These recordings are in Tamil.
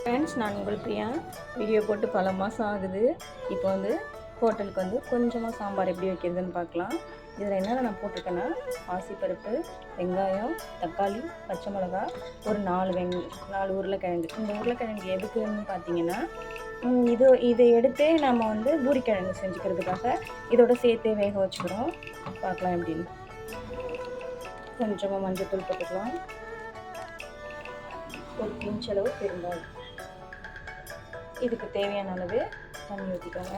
ஃப்ரெண்ட்ஸ் நான் உங்கள் பிரியா வீடியோ போட்டு பல மாதம் ஆகுது? இப்போ வந்து ஹோட்டலுக்கு வந்து கொஞ்சமாக சாம்பார் எப்படி வைக்கிறதுன்னு பார்க்கலாம். இதில் என்னென்ன நான் போட்டிருக்கேன்னா பாசிப்பருப்பு வெங்காயம் தக்காளி பச்சை மிளகா ஒரு நாலு வெங் நாலு உருளைக்கிழங்கு. இந்த உருளைக்கிழங்கு எதுக்குன்னு பார்த்தீங்கன்னா இது இதை எடுத்து நம்ம வந்து பூரிக்கிழங்கு செஞ்சுக்கிறதுக்காக இதோட சேர்த்தே வேக வச்சுக்கிறோம். பார்க்கலாம் எப்படின்னு கொஞ்சமாக மஞ்சள் தூள் போட்டுக்கலாம். ஒரு பிஞ்சளவு பெருங்காயம். இதுக்கு தேவையான அளவு தண்ணி ஊற்றிக்கோங்க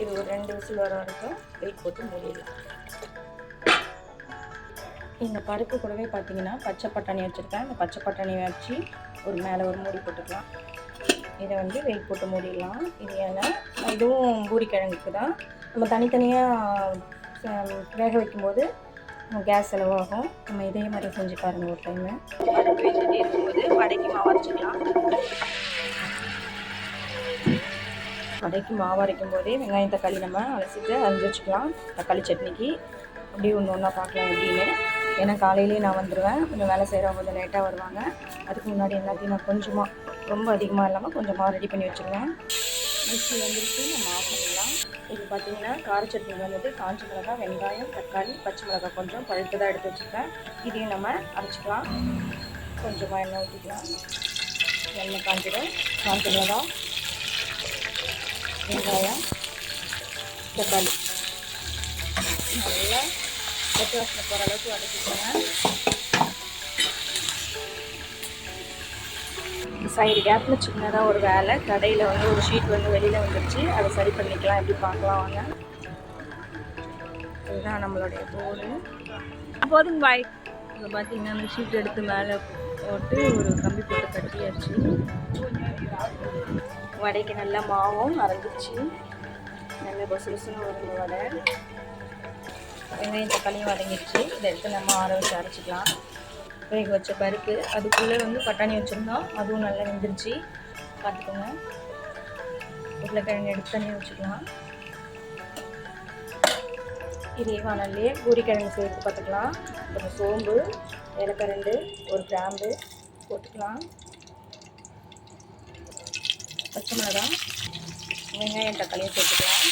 இது ஒரு ரெண்டு விசில் வர வரைக்கும் வெயிட் போட்டு மூடிடலாம். இந்த பருப்பு கூடவே பார்த்தீங்கன்னா பச்சை பட்டாணி வச்சுருக்கேன். இந்த பச்சை பட்டாணி வச்சு ஒரு மேலே ஒரு மூடி போட்டுக்கலாம். இதை வந்து வெயிட் போட்டு மூடிடலாம். இது ஏன்னா இதுவும் பூரிக்கிழங்குக்கு தான். நம்ம தனித்தனியாக வேக வைக்கும்போது கேஸ் செலவாகும். நம்ம இதே மாதிரி செஞ்சு பாருங்கள் ஒரு டைமு பருப்பு வச்சுட்டே இருக்கும்போது வடைக்கு மாவு அரைச்சிக்கலாம். வடைக்கு மாவு அரைக்கும் போதே வெங்காயம் தக்காளி நம்ம அலசிட்டு அரைஞ்சி வச்சுக்கலாம். தக்காளி சட்னிக்கு. அப்படியே ஒன்று ஒன்றா பார்க்கலாம் எப்படின்னு. ஏன்னா காலையிலேயே நான் வந்துடுவேன் கொஞ்சம் வேலை செய்கிறவங்க கொஞ்சம் லேட்டாக வருவாங்க. அதுக்கு முன்னாடி எல்லாத்தையும் நான் கொஞ்சமாக ரொம்ப அதிகமாக இல்லாமல் கொஞ்சமாக ரெடி பண்ணி வச்சுருவேன். மிக்ஸி வந்துருச்சு நம்ம ஆஃப் பண்ணிடலாம். இது பார்த்தீங்கன்னா கார சட்னி வந்துட்டு காஞ்ச மிளகாய் வெங்காயம் தக்காளி பச்சை மிளகாய் கொஞ்சம் பழுத்ததாக எடுத்து வச்சுருக்கேன். இதையும் நம்ம அரைச்சிக்கலாம். கொஞ்சமாக எண்ணெய் ஊற்றிக்கலாம் எண்ணெய் காஞ்சிடும். காஞ்ச மிளகாய் வெங்காயம் தக்காளி. நல்லா பச்சை வாசனை போகிற அளவுக்கு வதக்கிக்கோங்க. சைடு கேப்பில் சின்னதாக ஒரு வேலை. கடையில் வந்து ஒரு ஷீட் வந்து வெளியில் வந்துடுச்சு அதை சரி பண்ணிக்கலாம். எப்படி பார்க்கலாம் வாங்க. இதுதான் நம்மளுடைய போர்டு போதுங்க பாய் இப்போ பார்த்தீங்கன்னா அந்த ஷீட் எடுத்து மேலே போட்டு ஒரு கம்பி போட்டு கட்டியாச்சு. வடைக்கு நல்லா மாவும் அரைஞ்சிச்சு. நல்ல பொசுலுசுன்னு வருது வடை. வெங்காயம் தக்காளியும் வதங்கிடுச்சு. இதை எடுத்து நம்ம ஆற வச்சு அரைச்சிக்கலாம். வேக வச்ச பருப்பு. அதுக்குள்ளே வந்து பட்டாணி வச்சுருந்தோம். அதுவும் நல்லா வெந்துருச்சு. பார்த்துக்கோங்க. உருளைக்கிழங்கு எடுத்து தனியாக வச்சுக்கலாம். இதே வானல்லே பூரிக்கிழங்கு சேர்த்து பார்த்துக்கலாம். கொஞ்சம் சோம்பு ஏலக்கரண்டு ஒரு கிராம்பு போட்டுக்கலாம். பச்சை மிளகா வெங்காயம் தக்காளியும் சேர்த்துக்கலாம்.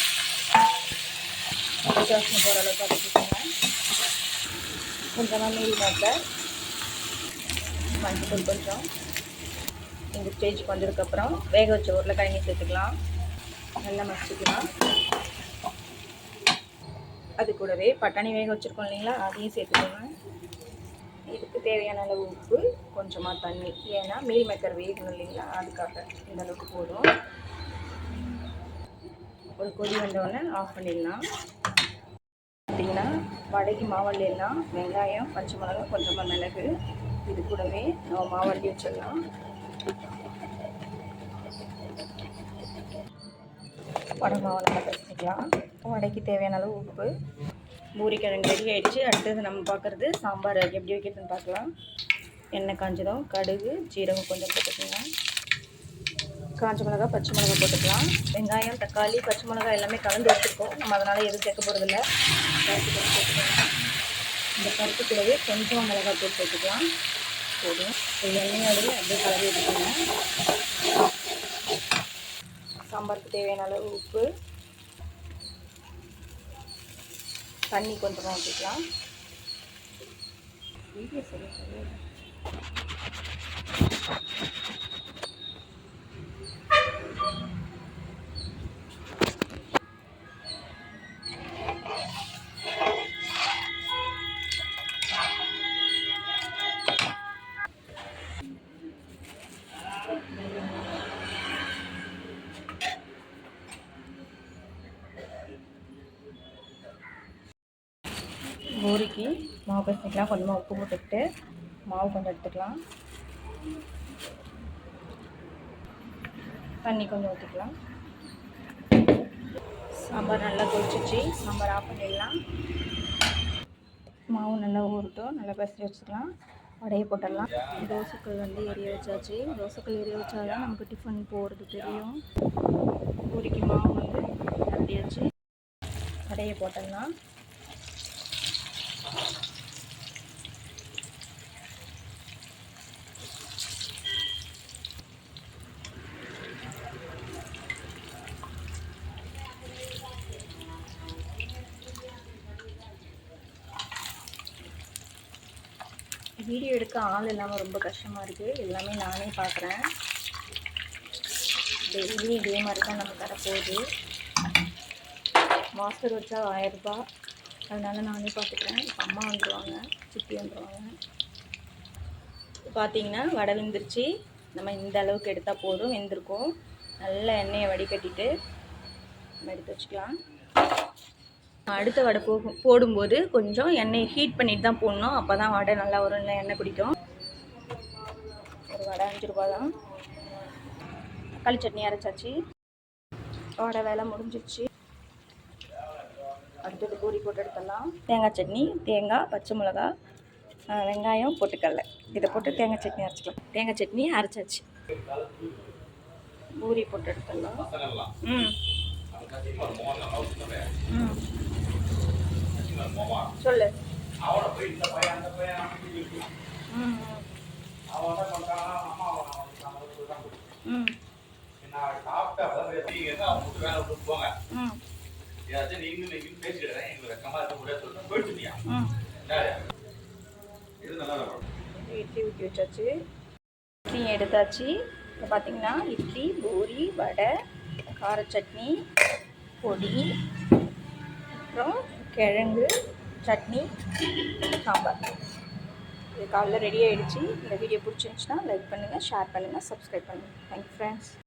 பச்சை வாசனை போகிற அளவுக்கு வதக்கிக்கோங்க கொஞ்சமாக மீறி மாட்டை மஞ்சள் கொஞ்சம். இந்த ஸ்டேஜுக்கு வந்ததுக்கப்புறம் வேக வச்ச உருளைக்கிழங்கு சேர்த்துக்கலாம். நல்லா மசிக்கலாம் அது கூடவே பட்டாணி வேக வச்சுருக்கோம் இல்லைங்களா அதையும் சேர்த்துக்கோங்க. இதுக்கு தேவையான அளவு உப்பு கொஞ்சமாக தண்ணி. ஏன்னா மீல் மேக்கர் வேகணும் இல்லைங்களா? அதுக்காக இந்த அளவுக்கு போதும் ஒரு கொதி வந்தோடனே ஆஃப் பண்ணிடலாம். பார்த்தீங்கன்னா வடகி மாவள்ளி எல்லாம் வெங்காயம் பச்சை மிளகா கொஞ்சமாக மிளகு. இது கூடவே நம்ம மாவள்ளி வச்சிடலாம். வடை மாவு வச்சுக்கலாம். வடைக்கு தேவையான அளவு உப்பு. பூரிக்கிழங்கு ரெடி ஆகிடுச்சு அடுத்தது நம்ம பார்க்குறது சாம்பார் எப்படி வைக்கிறதுன்னு பார்க்கலாம். எண்ணெய் காஞ்சதும் கடுகு ஜீரகம் கொஞ்சம் போட்டுக்கோங்க. காஞ்ச மிளகா பச்சை மிளகா போட்டுக்கலாம். வெங்காயம் தக்காளி பச்சை மிளகா எல்லாமே கலந்து வச்சுருக்கோம் நம்ம அதனால் எதுவும் சேர்க்க போகிறதில்ல இந்த பருப்பு கூடவே கொஞ்சம் மிளகாய் தூள் போட்டுக்கலாம். போதும். ஒரு எண்ணெயோடய அப்படியே கலந்து வச்சுக்கோங்க சாம்பாருக்கு தேவையான அளவு உப்பு தண்ணி கொஞ்சமாக ஊற்றிக்கலாம் வீடியோ சரி பூரிக்கு மாவு பசிக்கலாம். கொஞ்சமாக உப்பு போட்டுக்கிட்டு மாவு கொஞ்சம் எடுத்துக்கலாம். தண்ணி கொஞ்சம் ஊற்றிக்கலாம் சாம்பார் நல்லா கொதிச்சிச்சு. சாம்பார் ஆஃப் பண்ணிடலாம். மாவு நல்லா ஊறட்டும். நல்லா பசி வச்சுக்கலாம். வடையை போட்டுடலாம். தோசைக்கல் வந்து எரிய வச்சாச்சு. தோசைக்கல் எரிய வச்சாதான் நமக்கு டிஃபன் போகிறது தெரியும். பூரிக்கு மாவு வந்து அப்படியாச்சு வடையை போட்டுடலாம். வீடியோ எடுக்க ஆள் இல்லாமல் ரொம்ப கஷ்டமாக இருக்குது எல்லாமே நானே பார்க்குறேன் டெய்லி இதே மாதிரி தான் நம்ம தர போகுது மாஸ்டர் வச்சா ஆயிரரூபா அதனால நானே பார்த்துக்கிறேன். இப்போ அம்மா வந்துடுவாங்க சித்தி வந்துடுவாங்க பார்த்தீங்கன்னா வடை வெந்துருச்சு. நம்ம இந்த அளவுக்கு எடுத்தால் போதும் வெந்திருக்கும். நல்ல எண்ணெயை வடிகட்டிட்டு நம்ம எடுத்து வச்சுக்கலாம். அடுத்த வடை போகும் போடும்போது கொஞ்சம் எண்ணெயை ஹீட் பண்ணிட்டு தான் போடணும். அப்போ தான் வடை நல்லா வரும் இல்லை எண்ணெய் குடிக்கும் ஒரு வடை அஞ்சு ரூபா தான். தக்காளி சட்னி அரைச்சாச்சு. வடை வேலை முடிஞ்சிருச்சு. அடுத்தது பூரி போட்டு எடுத்துடலாம். தேங்காய் சட்னி தேங்காய் பச்சை மிளகா வெங்காயம் பொட்டுக்கடலை. இதை போட்டு தேங்காய் சட்னி அரைச்சிக்கலாம். தேங்காய் சட்னி அரைச்சாச்சு. பூரி போட்டு எடுத்துடலாம். ம். ம். சொல்லு. ம் ம். இட்லி ஊற்றி வச்சாச்சு. இட்லி எடுத்தாச்சு. இப்போ பார்த்தீங்கன்னா இட்லி பூரி வடை கார சட்னி பொடி அப்புறம் கிழங்கு சட்னி சாம்பார். இது காலைல ரெடி ஆகிடுச்சு இந்த வீடியோ பிடிச்சிருந்துச்சுன்னா லைக் பண்ணுங்கள் ஷேர் பண்ணுங்கள் சப்ஸ்கிரைப் பண்ணுங்கள் தேங்க்யூ ஃப்ரெண்ட்ஸ்